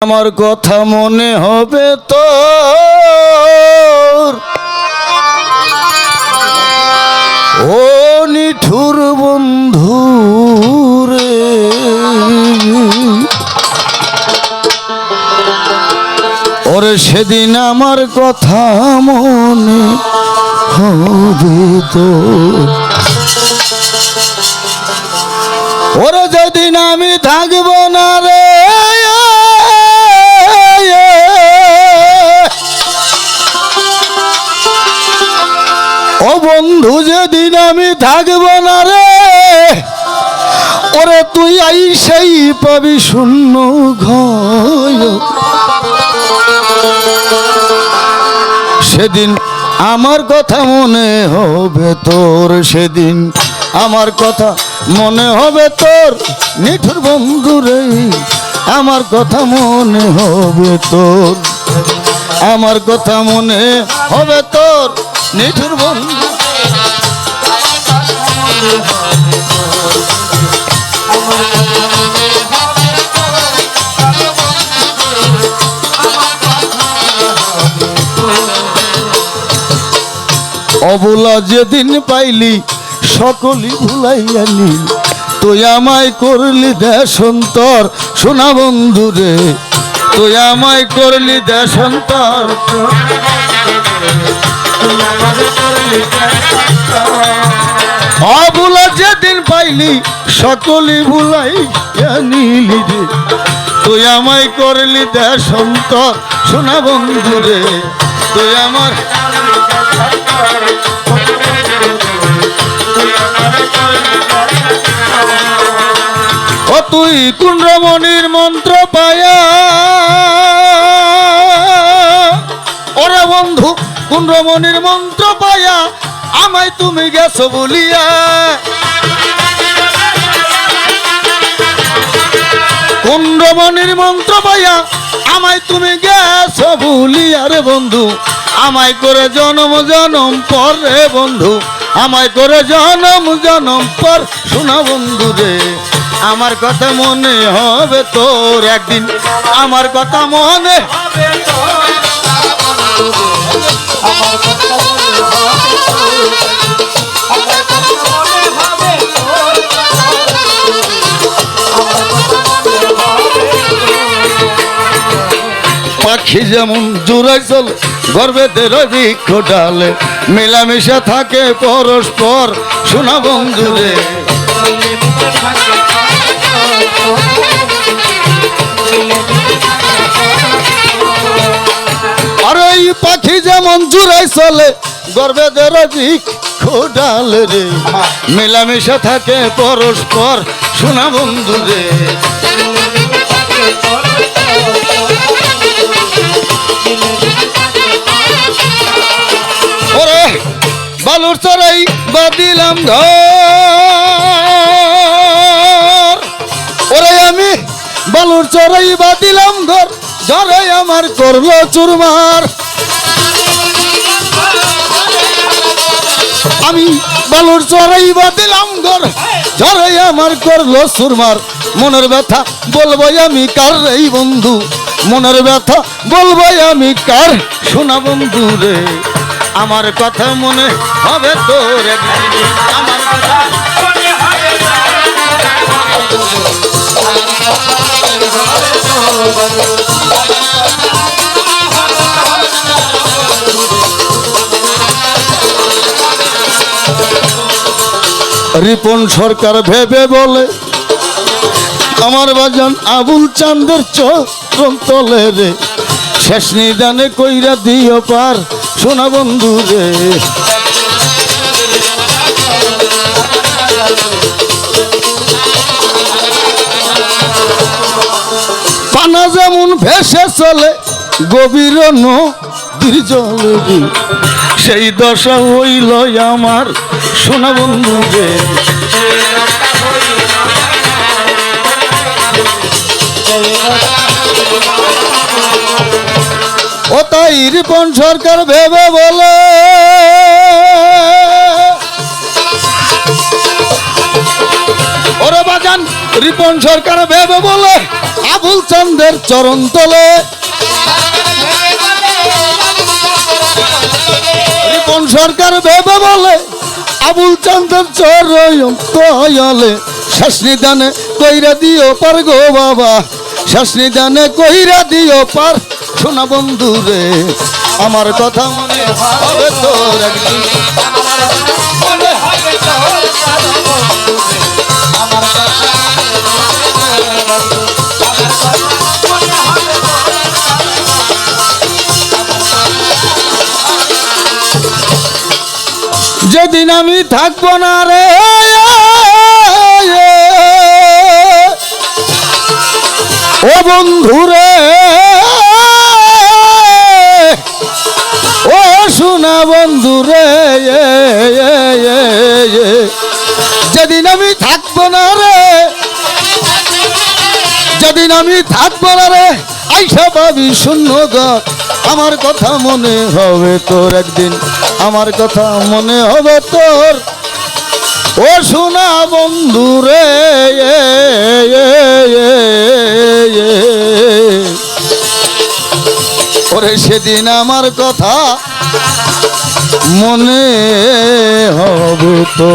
আমার কথা মনে হবে তো ও নিঠুর বন্ধু রে। ওরে সেদিন আমার কথা মনে হবে তো ওরে যেদিন আমি থাকব না বন্ধু, যেদিন আমি থাকব না রে, ওরে তুই আই সেই পাবি শূন্য সেদিন আমার কথা মনে হবে তোর, সেদিন আমার কথা মনে হবে তোর, নিঠুর বন্ধু রে, আমার কথা মনে হবে তোর। আমার কথা মনে হবে তোর নিঠুর অবলা যেদিন পাইলি, সকলই ভুলাইয়া নিল। তুই আমায় করলি দেশন্তর, সোনা বন্ধু রে। তুই আমায় করলি দেশন্তর। অবুলা যেদিন পাইলি সকলই ভুলাই নিলি রে। তুই আমায় করলি দেশন্তর সোনা বন্ধু রে। তুই আমার ও তুই কুণ্ডমণির মন্ত্র পায়া। ওরে বন্ধু কুণ্ডমণির মন্ত্র পায়া, আমায় তুমি গেছো বলিয়া। কুণ্ডমণির মন্ত্র পায়া, আমায় তুমি গেছো ভুলিয়া রে বন্ধু। আমায় করে জনম জনম পর রে বন্ধু। আমায় করে জনম জনম পর শোনা বন্ধু রে। আমার কথা মনে হবে তোর একদিন। আমার কথা মনে পাখি যেমন জোড়াই চল গর্বেতে বৃক্ষ ডালে মেলামেশা থাকে পরস্পর। শোনা বন্ধু জুড়াই চলে গর্বেদের বৃক্ষ ডালে রে। মেলামেশা থাকে পরস্পর, শোনা বন্ধু রে। বালুর চড়াই বাদিলাম ঘর। ওরে, আমি বালুর চড়াই বাদিলাম ঘর, ঝরে আমার করল চুরমার। আমি বালুর চড়াই বাদিলাম ঘর। ঝরে আমার করল সুরমার, মনের ব্যথা বলব আমি কার এই বন্ধু? মনের ব্যথা বলব আমি কার? শোনা বন্ধু রে, আমার কথা মনে হবে তোর একদিন। আমার কথা রিপন সরকার ভেবে বলে, আমার বাজান আবুল চান্দের চরণ তলে রে, শেষ নিদানে কইরা দিও পার সোনা বন্ধু রে। পানা যেমন ভেসে চলে, গভীর জলে রে। সেই দশা হইল আমার সোনা বন্ধু রে ও তাই রিপন সরকার ভেবে বলে? ওরে বাজান, রিপন সরকার ভেবে বলে, আবুল চন্দ্রের চরণ তলে। সরকার ভেবে বলে, আবুল চন্দন চর তলে শেষ দানে কইরা দিও পার গো বাবা শেষ দানে কইরা দিও পার। শোনা বন্ধু রে, আমার কথা মনে হবে তোর একদিন। যেদিন আমি থাকব না রে ও বন্ধু রে ও শোনা বন্ধু রে যেদিন আমি থাকব না রে, যেদিন আমি থাকব না রে, আইসা পাবি শূন্য আমার কথা মনে হবে তোর একদিন। আমার কথা মনে হবে তোর। ও শোনা বন্ধু রে ওরে সেদিন আমার কথা মনে হব তো